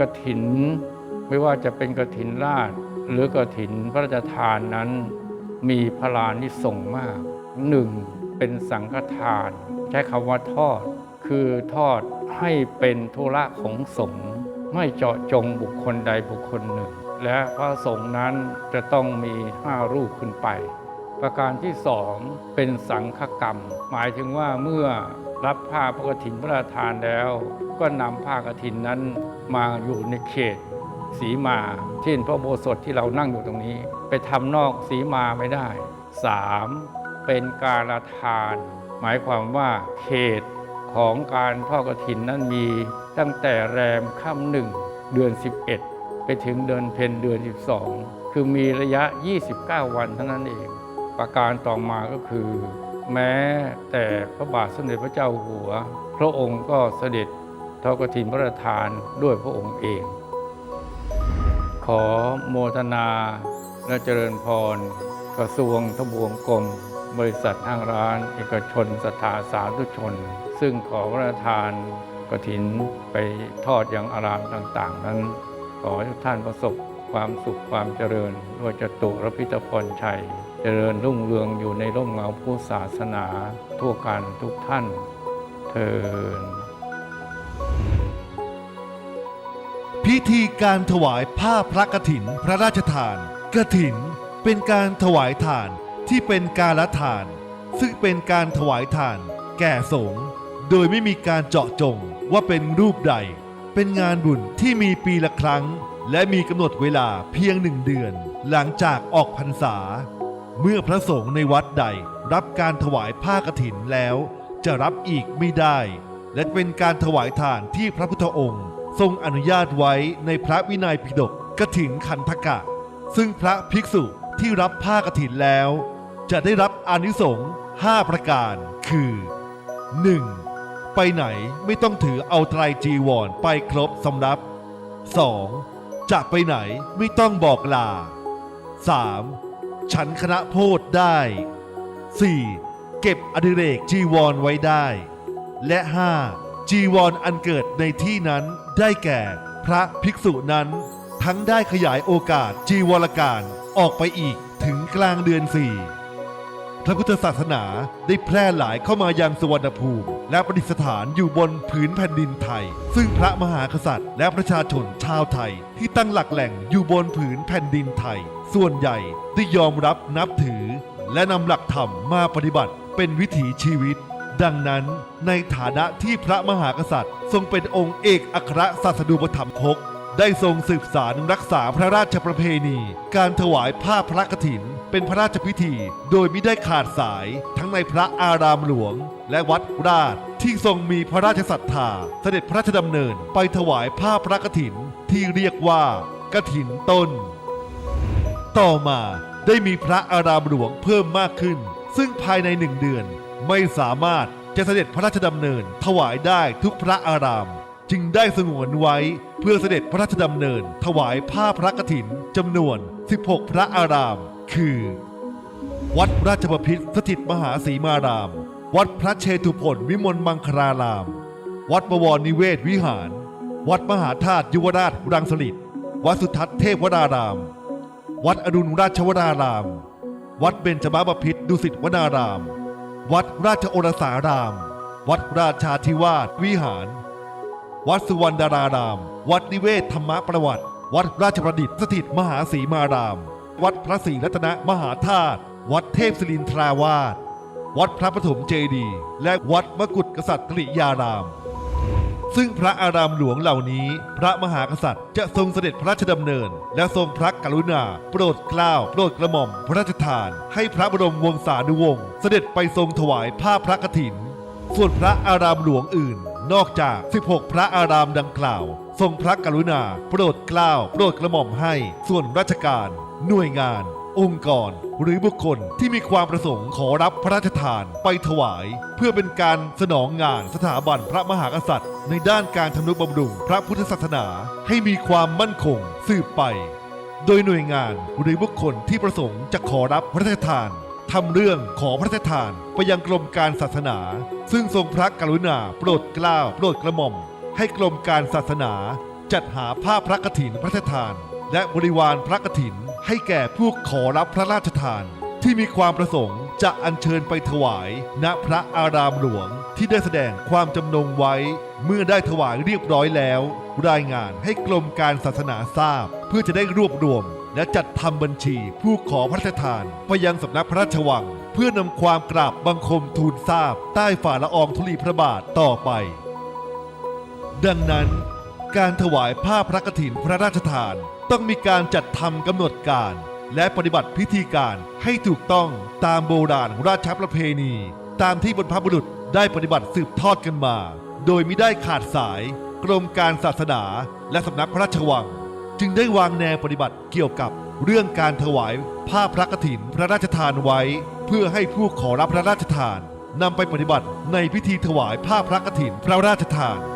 กระถิน ไม่ว่าจะเป็นกระถินราชหรือกระถินพระราชทานนั้นมีพลานิสงมากหนึ่งเป็นสังฆทาน ใช้คำว่าทอด คือทอดให้เป็นธุระของสงฆ์ไม่เจาะจงบุคคลใดบุคคลหนึ่ง และพระสงฆ์นั้นจะต้องมีห้ารูปขึ้นไป ประการที่สองเป็นสังฆกรรม หมายถึงว่าเมื่อรับผ้าพระกฐินพระราชทานแล้ว ก็นำผ้ากฐินนั้นมาอยู่ในเขตสีมาเช่นพระอุโบสถที่เรานั่งอยู่ตรงนี้ ไปทำนอกสีมาไม่ได้ 3. เป็นการละทาน หมายความว่าเขตของการทอดกฐินนั้นมีตั้งแต่แรมค่ำหนึ่งเดือน 11 ไปถึงเดือนเพ็ญเดือน 12 คือมีระยะ 29 วันเท่านั้นเอง ประการต่อมาก็คือ แม้แต่พระบาทสมเด็จพระเจ้าหัว พระองค์ก็เสด็จ ทอดกฐินพระราชทานด้วยพระองค์เอง ขอโมทนาและเจริญพร กระทรวงทบวงกรมบริษัทห้างร้าน เอกชนสถาสาธุชน ซึ่งขอพระราชทานกฐินไปทอดยังอารามต่างๆ นั้น ขอทุกท่านประสบความสุขความเจริญด้วยจตุรพิธพรชัย เจริญรุ่งเรืองอยู่ในร่มเงาผู้ศาสนา ทั่วกันทุกท่านเทิน พิธีการถวายผ้าพระกฐิน พระราชทานกฐิน เป็นการถวายทานที่เป็นการละทาน ซึ่งเป็นการถวายทาน แก่สงฆ์โดยไม่มีการเจาะจงว่าเป็นรูปใด เป็นงานบุญที่มีปีละครั้ง และมีกำหนดเวลาเพียงหนึ่งเดือน หลังจากออกพรรษา เมื่อพระสงฆ์ในวัดใดรับการถวายผ้ากฐินแล้ว จะรับอีกไม่ได้ และเป็นการถวายทานที่พระพุทธองค์ ทรงอนุญาตไว้ในพระวินัยปิฎกกฐินขันธกะ ซึ่งพระภิกษุที่รับผ้ากฐินแล้ว จะได้รับอานิสงส์5ประการ คือ 1. ไปไหนไม่ต้องถือเอาไตรจีวรไปครบสำรับ 2. จะไปไหนไม่ต้องบอกลา 3. ฉันคณะโพธได้ 4. เก็บอดิเรกจีวรไว้ได้ และ 5. จีวรอันเกิดในที่นั้นได้แก่ พระภิกษุนั้น ทั้งได้ขยายโอกาสจีวรการออกไปอีกถึงกลางเดือนสี่พระพุทธศาสนาได้แพร่หลายเข้ามายังสวรรณภูมิ และประดิษฐานอยู่บนผืนแผ่นดินไทย ซึ่งพระมหากษัตริย์ และประชาชนชาวไทย ที่ตั้งหลักแหล่งอยู่บนผืนแผ่นดินไทย ส่วนใหญ่ได้ยอมรับนับถือ และนำหลักธรรมมาปฏิบัติเป็นวิถีชีวิต ดังนั้น ในฐานะที่พระมหากษัตริย์ ทรงเป็นองค์เอกอัครศาสดูปถัมภกได้ทรงสืบสารรักษาพระราชประเพณี การถวายผ้าพระกฐิน เป็นพระราชพิธี โดยไม่ได้ขาดสายทั้งในพระอารามหลวง และวัดราชที่ทรงมีพระราชศรัทธา เสด็จพระราชดำเนินไปถวายผ้าพระกฐินที่เรียกว่ากฐินต้น ต่อมาได้มีพระอารามหลวงเพิ่มมากขึ้น ซึ่งภายในหนึ่งเดือนไม่สามารถ จะเสด็จพระราชดำเนิน ถวายได้ทุกพระอาราม จึงได้สงวนไว้เพื่อเสด็จพระราชดำเนิน ถวายผ้าพระกฐินจำนวน 16 พระอาราม คือ วัดราชบพิตรสถิตมหาสีมาราม วัดพระเชตุพนวิมลมังคลาราม วัดบวรนิเวศวิหาร วัดมหาธาตุยุวราชรังสฤษวัดสุทัศน์เทพวราราม วัดอรุณราชวราราม วัดเบญจมาบพิตรดุสิตวนาราม วัดราชโอรสาราม วัดราชาธิวาสวิหาร วัดสุวรรณดาราราม วัดนิเวศธรรมประวัติ วัดราชประดิษฐ์สถิตมหาศรีมาราม วัดพระศรีรัตนมหาธาตุ วัดเทพศิรินทราวาส วัดพระปฐมเจดีย์และวัดมกุฏกษัตริยาราม ซึ่งพระอารามหลวงเหล่านี้ พระมหากษัตริย์จะทรงเสด็จพระราชดำเนิน และทรงพระกรุณา โปรดเกล้าโปรดกระหม่อมพระราชทาน ให้พระบรมวงศานุวงศ์เสด็จไปทรงถวายผ้าพระกฐิน ส่วนพระอารามหลวงอื่น นอกจาก 16 พระอารามดังกล่าว ทรงพระกรุณา โปรดเกล้าโปรดกระหม่อมให้ ส่วนราชการ หน่วยงาน องค์กร หรือบุคคลที่มีความประสงค์ขอรับพระราชทานไปถวาย เพื่อเป็นการสนองงานสถาบันพระมหากษัตริย์ ในด้านการทำนุบำรุงพระพุทธศาสนา ให้มีความมั่นคงสืบไป โดยหน่วยงานหรือบุคคลที่ประสงค์จะขอรับพระราชทานทำเรื่องขอพระราชทานไปยังกรมการศาสนา ซึ่งทรงพระกรุณาโปรดเกล้าโปรดกระหม่อม ให้กรมการศาสนา จัดหาผ้าพระกฐินพระราชทาน และบริวารพระกฐิน ให้แก่ผู้ขอรับพระราชทาน ที่มีความประสงค์จะอัญเชิญไปถวาย ณพระอารามหลวงที่ได้แสดงความจำนงไว้ เมื่อได้ถวายเรียบร้อยแล้ว รายงานให้กรมการศาสนาทราบ เพื่อจะได้รวบรวม และจัดทำบัญชีผู้ขอพระราชทาน ไปยังสำนักพระราชวัง เพื่อนำความกราบบังคมทูลทราบ ใต้ฝ่าละอองธุลีพระบาทต่อไป ดังนั้น การถวายผ้าพระกฐินพระราชทาน ต้องมีการจัดทำกำหนดการ และปฏิบัติพิธีการให้ถูกต้องตามโบราณราชประเพณี ตามที่บรรพบุรุษได้ปฏิบัติสืบทอดกันมา โดยมิได้ขาดสายกรมการศาสนาและสำนักพระราชวัง จึงได้วางแนวปฏิบัติเกี่ยวกับเรื่องการถวายผ้าพระกฐินพระราชทานไว้ เพื่อให้ผู้ขอรับพระราชทานนำไปปฏิบัติในพิธีถวายผ้าพระกฐินพระราชทาน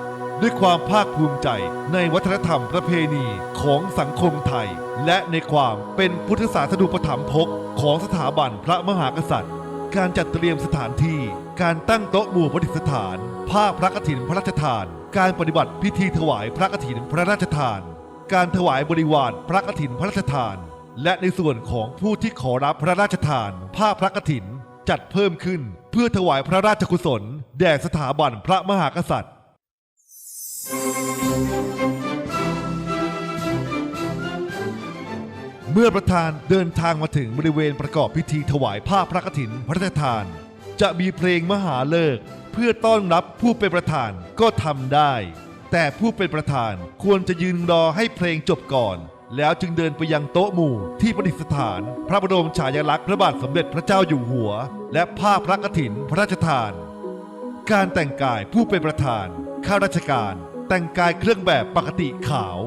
ด้วยความภาคภูมิใจในวัฒนธรรมประเพณีของสังคมไทย และในความเป็นพุทธศาสนูปถัมภกของสถาบันพระมหากษัตริย์ การจัดเตรียมสถานที่ การตั้งโต๊ะหมู่ประดิษฐาน ผ้าพระกฐินพระราชทาน การปฏิบัติพิธีถวายพระกฐินพระราชทาน การถวายบริวารพระกฐินพระราชทาน และในส่วนของผู้ที่ขอรับพระราชทาน ผ้าพระกฐินจัดเพิ่มขึ้นเพื่อถวายพระราชกุศล แด่สถาบันพระมหากษัตริย์ เมื่อประธานเดินทางมาถึงบริเวณประกอบพิธีถวายผ้าพระกฐินพระราชทาน จะมีเพลงมหาเลิกเพื่อต้อนรับผู้เป็นประธานก็ทำได้ แต่ผู้เป็นประธานควรจะยืนรอให้เพลงจบก่อน แล้วจึงเดินไปยังโต๊ะหมู่ที่ประดิษฐาน พระบรมฉายาลักษณ์พระบาทสมเด็จพระเจ้าอยู่หัว และผ้าพระกฐินพระราชทาน การแต่งกายผู้เป็นประธานข้าราชการ แต่งกายเครื่องแบบปกติขาว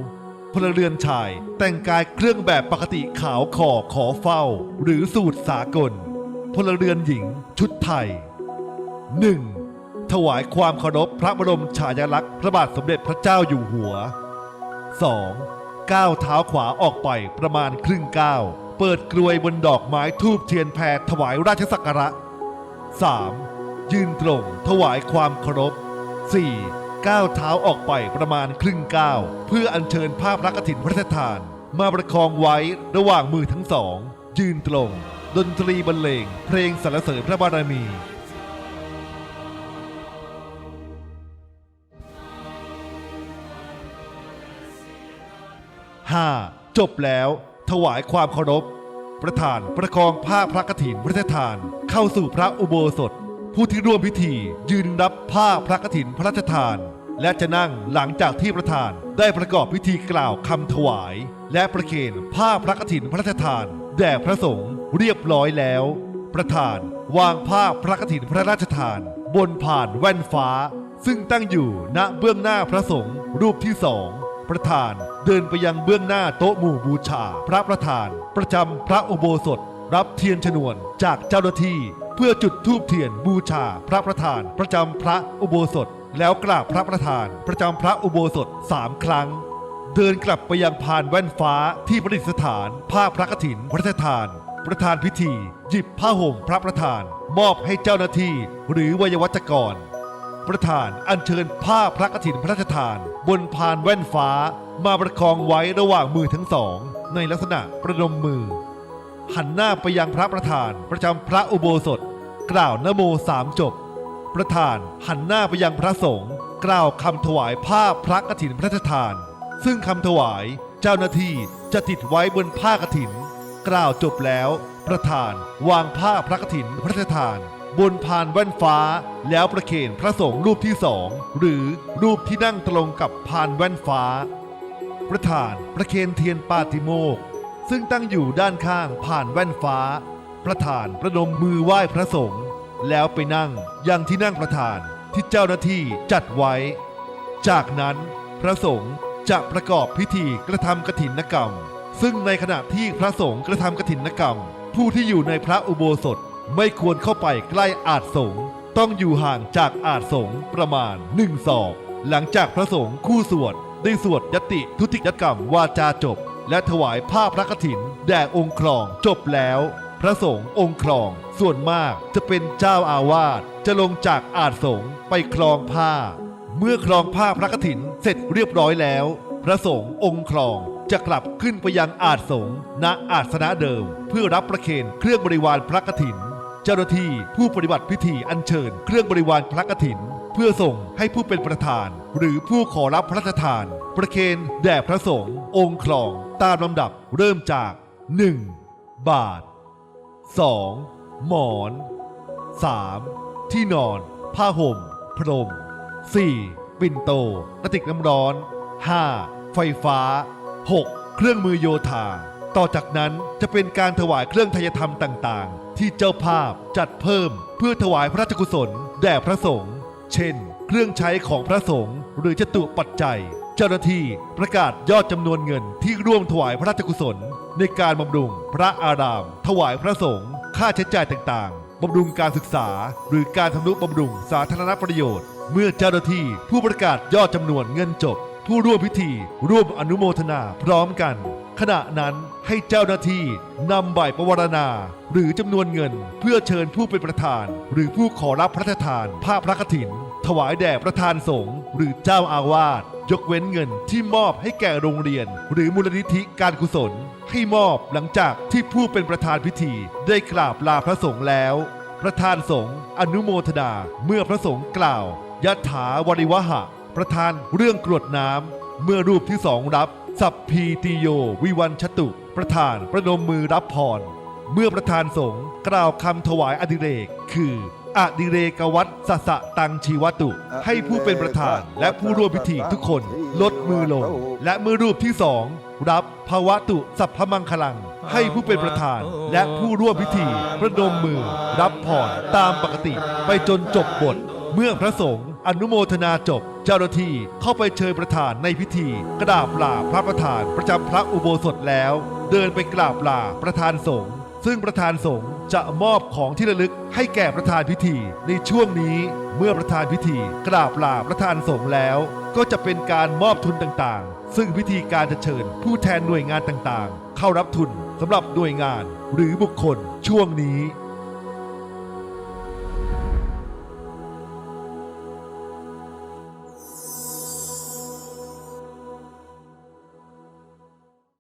พลเรือนชาย แต่งกายเครื่องแบบปกติขาวขอขอเฝ้า หรือสูตรสากลพลเรือนหญิง ชุดไทย 1. ถวายความเคารพพระบรมฉายาลักษณ์พระบาทสมเด็จพระเจ้าอยู่หัว 2. ก้าวเท้าขวาออกไปประมาณครึ่งก้าวเปิดกลวยบนดอกไม้ทูบเทียนแพรถวายราชสักการะ 3. ยืนตรงถวายความเคารพ 4. ก้าวเท้าออกไปประมาณครึ่งก้าวเพื่ออัญเชิญภาพรักฐินพระราชทาน มาประคองไว้ระหว่างมือทั้งสอง ยืนตรง ดนตรีบรรเลง เพลงสรรเสริญพระบารมี 5. จบแล้ว ถวายความเคารพ ประธานประคองผ้าพระกฐินพระราชทาน เข้าสู่พระอุโบสถ ผู้ที่ร่วมพิธียืนรับผ้าพระกฐินพระราชทาน และจะนั่งหลังจากที่ประธานได้ประกอบพิธีกล่าวคำถวาย และประเคนผ้าพระกฐินพระราชทาน แด่พระสงฆ์เรียบร้อยแล้ว ประธานวางผ้าพระกฐินพระราชทาน บนผ่านแว่นฟ้า ซึ่งตั้งอยู่ณเบื้องหน้าพระสงฆ์รูปที่สองประธานเดินไปยังเบื้องหน้าโต๊ะหมู่บูชา พระประธาน ประจำพระอุโบสถ รับเทียนชนวนจากเจ้าหน้าที่ เพื่อจุดธูปเทียนบูชาพระประธาน ประจำพระอุโบสถ แล้วกราบพระประธาน ประจำพระอุโบสถสามครั้ง เดินกลับไปยังพานแว่นฟ้าที่ประดิษฐานผ้าพระกฐินพระราชทาน ประธานพิธี หยิบผ้าห่มพระประธาน มอบให้เจ้าหน้าที่ หรือวัยวัจกร ประธานอัญเชิญผ้าพระกฐินพระราชทาน บนพานแว่นฟ้า มาประคองไว้ระหว่างมือทั้งสอง ในลักษณะประนมมือ หันหน้าไปยังพระประธานประจำพระอุโบสถ กล่าวนโมสามจบ ประธานหันหน้าไปยังพระสงฆ์กล่าวคำถวายผ้าพระกฐินพระราชทาน ซึ่งคำถวายเจ้าหน้าที่จะติดไว้บนผ้ากฐิน กล่าวจบแล้ว ประธานวางผ้าพระกฐินพระราชทาน บนพานแว่นฟ้า แล้วประเคนพระสงฆ์รูปที่สองหรือรูปที่นั่งตรงกับพานแว่นฟ้า ประธานประเคนเทียนปาติโมก ซึ่งตั้งอยู่ด้านข้างผ่านแว่นฟ้า ประธานประนมมือไหว้พระสงฆ์แล้วไปนั่งยังที่นั่งประธานที่เจ้าหน้าที่จัดไว้ จากนั้นพระสงฆ์จะประกอบพิธีกระทำกฐินกรรม ซึ่งในขณะที่พระสงฆ์กระทำกฐินกรรม ผู้ที่อยู่ในพระอุโบสถไม่ควรเข้าไปใกล้อาจสงฆ์ต้องอยู่ห่างจากอาจสงฆ์ประมาณหนึ่งศอก หลังจากพระสงฆ์คู่สวดได้สวดยติทุติยกรรมวาจาจบ และถวายผ้าพระกฐิน แด่องค์ครอง จบแล้ว พระสงฆ์องค์ครอง ส่วนมากจะเป็นเจ้าอาวาสจะลงจากอาจสงฆ์ไปครองผ้า เมื่อครองผ้าพระกฐินเสร็จเรียบร้อยแล้ว พระสงฆ์องค์ครองจะกลับขึ้นไปยังอาจสงฆ์ณอาสนะเดิม เพื่อรับประเคนเครื่องบริวารพระกฐิน เจ้าหน้าที่ผู้ปฏิบัติพิธีอัญเชิญ เครื่องบริวารพระกฐิน เพื่อส่งให้ผู้เป็นประธาน หรือผู้ขอรับพระราชทาน ประเคนแด่พระสงฆ์องค์ครองตามลำดับเริ่มจาก 1. บาท 2. หมอน 3. ที่นอน ผ้าห่ม พรม 4. ปิ่นโตกระติกน้ำร้อน 5. ไฟฟ้า 6. เครื่องมือโยธา ต่อจากนั้นจะเป็นการถวายเครื่องทยธรรมต่างๆ ที่เจ้าภาพจัดเพิ่มเพื่อถวายพระราชกุศล แด่พระสงฆ์เช่น เครื่องใช้ของพระสงฆ์ หรือจตุปัจจัย เจ้าหน้าที่ประกาศยอดจำนวนเงินที่ร่วมถวายพระราชกุศล ในการบำรุงพระอาราม ถวายพระสงฆ์ค่าใช้จ่ายต่างๆบำรุงการศึกษา หรือการทำนุบำรุงสาธารณประโยชน์ เมื่อเจ้าหน้าที่ผู้ประกาศยอดจำนวนเงินจบ ผู้ร่วมพิธี ร่วมอนุโมทนาพร้อมกัน ขณะนั้นให้เจ้าหน้าที่นำใบประวรณา หรือจำนวนเงิน เพื่อเชิญผู้เป็นประธาน หรือผู้ขอรับพระราชทานผ้าพระกฐิน ถวายแด่ประธานสงฆ์หรือเจ้าอาวาสยกเว้นเงินที่มอบให้แก่โรงเรียน หรือมูลนิธิการกุศล ให้มอบหลังจากที่ผู้เป็นประธานพิธี ได้กราบลาพระสงฆ์แล้ว ประธานสงฆ์อนุโมทนาเมื่อพระสงฆ์กล่าวยะถาวริวหะ ประธานเรื่องกรวดน้ำเมื่อรูปที่สองรับ สัพพีติโย วิวันชตุ ประธานประนมมือรับพร เมื่อประธานสงฆ์กล่าวคำถวายอดิเรก คือ อดิเรกวัตสสะตังชีวตุ ให้ผู้เป็นประธานและผู้ร่วมพิธีทุกคนลดมือลง และเมื่อรูปที่สองรับภาวะตุสัพพมังคลัง ให้ผู้เป็นประธานและผู้ร่วมพิธีประนมมือ รับพรตามปกติไปจนจบบท เมื่อพระสงฆ์อนุโมทนาจบ เจ้าหน้าที่เข้าไปเชิญประธานในพิธี กราบลาพระประธานประจำพระอุโบสถแล้ว เดินไปกราบลาประธานสงฆ์ ซึ่งประธานสงฆ์จะมอบของที่ระลึกให้แก่ประธานพิธี ในช่วงนี้เมื่อประธานพิธี กราบลาประธานสงฆ์แล้ว ก็จะเป็นการมอบทุนต่างๆ ซึ่งพิธีการจะเชิญ ผู้แทนหน่วยงานต่างๆ เข้ารับทุนสำหรับหน่วยงาน หรือบุคคลช่วงนี้